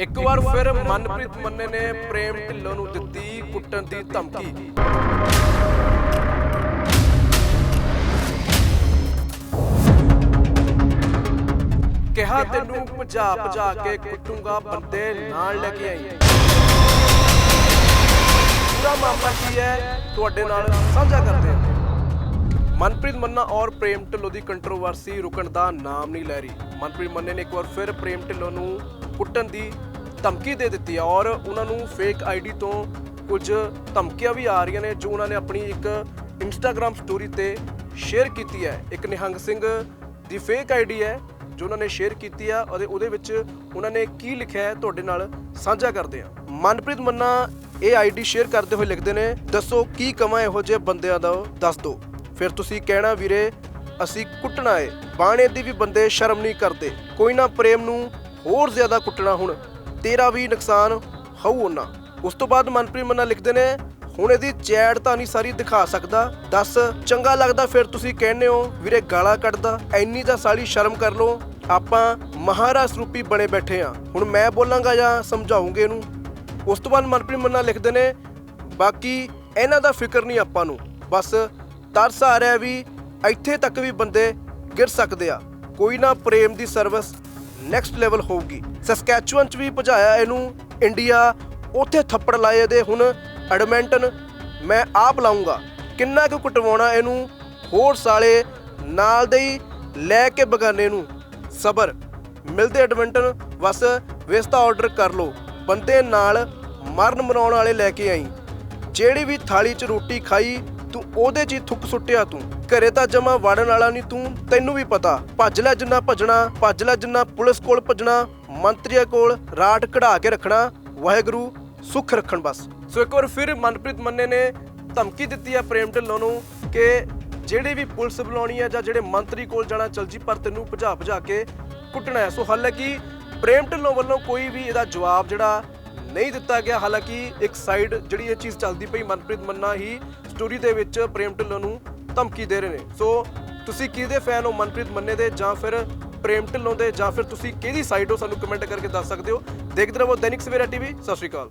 ਇੱਕ ਵਾਰ ਫਿਰ ਮਨਪ੍ਰੀਤ ਮੰਨੇ ਨੇ ਪ੍ਰੇਮ ਢਿੱਲੋਂ ਨੂੰ ਦਿੱਤੀ ਕੁੱਟਣ ਦੀ ਧਮਕੀ। ਕਿਹਾ, ਤੈਨੂੰ ਭਜਾ ਭਜਾ ਕੇ ਕੁੱਟੂੰਗਾ, ਬੰਦੇ ਨਾਲ ਲੈ ਕੇ ਆਈ। ਪੂਰਾ ਮਾਮਲਾ ਕੀ ਹੈ? ਤੁਹਾਡੇ ਨਾਲ ਸਾਂਝਾ ਕਰਦੇ ਹਾਂ। ਮਨਪ੍ਰੀਤ ਮੰਨਾ ਔਰ ਪ੍ਰੇਮ ਢਿੱਲੋਂ ਦੀ ਕੰਟਰੋਵਰਸੀ ਰੁਕਣ ਦਾ ਨਾਮ ਨਹੀਂ ਲੈ ਰਹੀ। ਮਨਪ੍ਰੀਤ ਮੰਨੇ ਨੇ ਇੱਕ ਵਾਰ ਫਿਰ ਪ੍ਰੇਮ ਢਿੱਲੋਂ ਨੂੰ ਕੁੱਟਣ ਦੀ ਧਮਕੀ ਦੇ ਦਿੱਤੀ ਹੈ ਔਰ ਉਹਨਾਂ ਨੂੰ ਫੇਕ ਆਈਡੀ ਤੋਂ ਕੁਝ ਧਮਕੀਆਂ ਵੀ ਆ ਰਹੀਆਂ ਨੇ ਜੋ ਉਹਨਾਂ ਨੇ ਆਪਣੀ ਇੱਕ ਇੰਸਟਾਗ੍ਰam ਸਟੋਰੀ ਤੇ ਸ਼ੇਅਰ ਕੀਤੀ ਹੈ। ਇੱਕ ਨਿਹੰਗ ਸਿੰਘ ਦੀ ਫੇਕ ਆਈਡੀ ਹੈ ਜੋ ਉਹਨਾਂ ਨੇ ਸ਼ੇਅਰ ਕੀਤੀ ਆ ਅਤੇ ਉਹਦੇ ਵਿੱਚ ਉਹਨਾਂ ਨੇ ਕੀ ਲਿਖਿਆ ਹੈ ਤੁਹਾਡੇ ਨਾਲ ਸਾਂਝਾ ਕਰਦੇ ਹਾਂ। ਮਨਪ੍ਰੀਤ ਮੰਨਾ, ਇਹ ਆਈਡੀ ਸ਼ੇਅਰ ਕਰਦੇ ਹੋਏ ਲਿਖਦੇ ਨੇ, ਦੱਸੋ ਕੀ ਕਮਾਂ ਇਹੋ ਜਿਹੇ ਬੰਦਿਆਂ ਦਾ, ਦੱਸ ਦਿਓ। ਫਿਰ ਤੁਸੀਂ ਕਹਿਣਾ ਵੀਰੇ, ਅਸੀਂ ਕੁੱਟਣਾ ਏ। ਬਾਣੇ ਦੀ ਵੀ ਬੰਦੇ ਸ਼ਰਮ ਨਹੀਂ ਕਰਦੇ। ਕੋਈ ਨਾ ਪ੍ਰੇਮ ਨੂੰ ਹੋਰ ਜ਼ਿਆਦਾ ਕੁੱਟਣਾ ਹੁਣ। ਤੇਰਾ ਵੀ ਨੁਕਸਾਨ ਹੋਊ ਉਹਨਾਂ ਉਸ ਤੋਂ ਬਾਅਦ ਮਨਪ੍ਰੀਤ ਮੰਨਾ ਲਿਖਦੇ ਨੇ, ਹੁਣ ਇਹਦੀ ਚੈਟ ਤਾਂ ਨਹੀਂ ਸਾਰੀ ਦਿਖਾ ਸਕਦਾ। ਦੱਸ, ਚੰਗਾ ਲੱਗਦਾ ਫਿਰ ਤੁਸੀਂ ਕਹਿੰਦੇ ਹੋ, ਵੀਰੇ ਗਾਲਾਂ ਕੱਢਦਾ। ਐਨੀ ਤਾਂ ਸਾਲੀ ਸ਼ਰਮ ਕਰ ਲੋ ਆਪਾਂ ਮਹਾਰਾਜ ਰੂਪੀ ਬਣੇ ਬੈਠੇ ਆ। ਹੁਣ ਮੈਂ ਬੋਲਾਂਗਾ ਜਾਂ ਸਮਝਾਉਂਗੇ ਇਹਨੂੰ? ਉਸ ਤੋਂ ਬਾਅਦ ਮਨਪ੍ਰੀਤ ਮੰਨਾ ਲਿਖਦੇ ਨੇ, ਬਾਕੀ ਇਹਨਾਂ ਦਾ ਫਿਕਰ ਨਹੀਂ ਆਪਾਂ ਨੂੰ। ਬਸ ਤਰਸ ਆ ਰਿਹਾ ਵੀ ਇੱਥੇ ਤੱਕ ਵੀ ਬੰਦੇ ਗਿਰ ਸਕਦੇ ਆ। ਕੋਈ ਨਾ ਪ੍ਰੇਮ ਦੀ ਸਰਵਿਸ ਨੈਕਸਟ ਲੈਵਲ ਹੋਊਗੀ। ਸਸਕੈਚੁਅਨ ਚ ਵੀ ਭਜਾਇਆ ਇਹਨੂੰ ਇੰਡੀਆ ਉੱਥੇ ਥੱਪੜ ਲਾਏ ਇਹਦੇ ਹੁਣ ਐਡਮਿੰਟਨ ਮੈਂ ਆਪ ਲਾਉਂਗਾ ਕਿੰਨਾ ਕੁ ਕਟਵਾਉਣਾ ਇਹਨੂੰ ਹੋਰ ਸਾਲੇ ਨਾਲ ਦੇ ਹੀ ਲੈ ਕੇ ਬਗਾਨੇ ਨੂੰ। ਸਬਰ। ਮਿਲਦੇ ਐਡਮਿੰਟਨ ਬਸ ਵੇਸਤਾ ਆਰਡਰ ਕਰ ਲੋ ਬੰਦੇ ਨਾਲ ਮਰਨ ਮਰਾਉਣ ਵਾਲੇ ਲੈ ਕੇ ਆਈ। ਜਿਹੜੀ ਵੀ ਥਾਲੀ 'ਚ ਰੋਟੀ ਖਾਈ ਤੂੰ ਉਹਦੇ 'ਚ ਹੀ ਥੁੱਕ ਸੁੱਟਿਆ ਤੂੰ। ਘਰੇ ਤਾਂ ਜਮਾ ਵੜਨ ਵਾਲਾ ਨਹੀਂ ਤੂੰ, ਤੈਨੂੰ ਵੀ ਪਤਾ। ਭੱਜ ਲੈ ਜਿੰਨਾ ਭੱਜਣਾ, ਭੱਜ ਲੈ ਜਿੰਨਾ ਪੁਲਿਸ ਕੋਲ ਭੱਜਣਾ, ਮੰਤਰੀਆਂ ਕੋਲ ਰਾਟ ਕਢਾ ਕੇ ਰੱਖਣਾ, ਵਾਹਿਗੁਰੂ, ਸੁੱਖ ਰੱਖਣ ਬਸ। ਸੋ ਇੱਕ ਵਾਰ ਫਿਰ ਮਨਪ੍ਰੀਤ ਮੰਨੇ ਨੇ ਧਮਕੀ ਦਿੱਤੀ ਹੈ ਪ੍ਰੇਮ ਢਿੱਲੋਂ ਨੂੰ ਕਿ ਜਿਹੜੇ ਵੀ ਪੁਲਿਸ ਬੁਲਾਉਣੀ ਹੈ ਜਾਂ ਜਿਹੜੇ ਮੰਤਰੀ ਕੋਲ ਜਾਣਾ ਚਲ ਜੀ, ਪਰ ਤੈਨੂੰ ਭਜਾ ਭਜਾ ਕੇ ਕੁੱਟਣਾ ਹੈ। ਸੋ ਹਾਲਾਂਕਿ ਪ੍ਰੇਮ ਢਿੱਲੋਂ ਵੱਲੋਂ ਕੋਈ ਵੀ ਇਹਦਾ ਜਵਾਬ ਜਿਹੜਾ ਨਹੀਂ ਦਿੱਤਾ ਗਿਆ। ਹਾਲਾਂਕਿ ਇੱਕ ਸਾਈਡ ਜਿਹੜੀ ਇਹ ਚੀਜ਼ ਚੱਲਦੀ ਪਈ, ਮਨਪ੍ਰੀਤ ਮੰਨਾ ਹੀ ਸਟੋਰੀ ਦੇ ਵਿੱਚ ਪ੍ਰੇਮ ਢਿੱਲੋਂ ਨੂੰ ਧਮਕੀ ਦੇ ਰਹੇ ਨੇ। ਸੋ ਤੁਸੀਂ ਕਿਹਦੇ ਫੈਨ ਹੋ, ਮਨਪ੍ਰੀਤ ਮੰਨੇ ਦੇ ਜਾਂ ਫਿਰ ਪ੍ਰੇਮ ਢਿੱਲੋਂ ਦੇ ਜਾਂ ਫਿਰ ਤੁਸੀਂ ਕਿਹਦੀ ਸਾਈਡ ਹੋ? ਸਾਨੂੰ ਕਮੈਂਟ ਕਰਕੇ ਦੱਸ ਸਕਦੇ ਹੋ। ਦੇਖਦੇ ਰਹੋ ਦੈਨਿਕ ਸਵੇਰਾ ਟੀਵੀ। ਸਤਿ ਸ਼੍ਰੀ ਅਕਾਲ।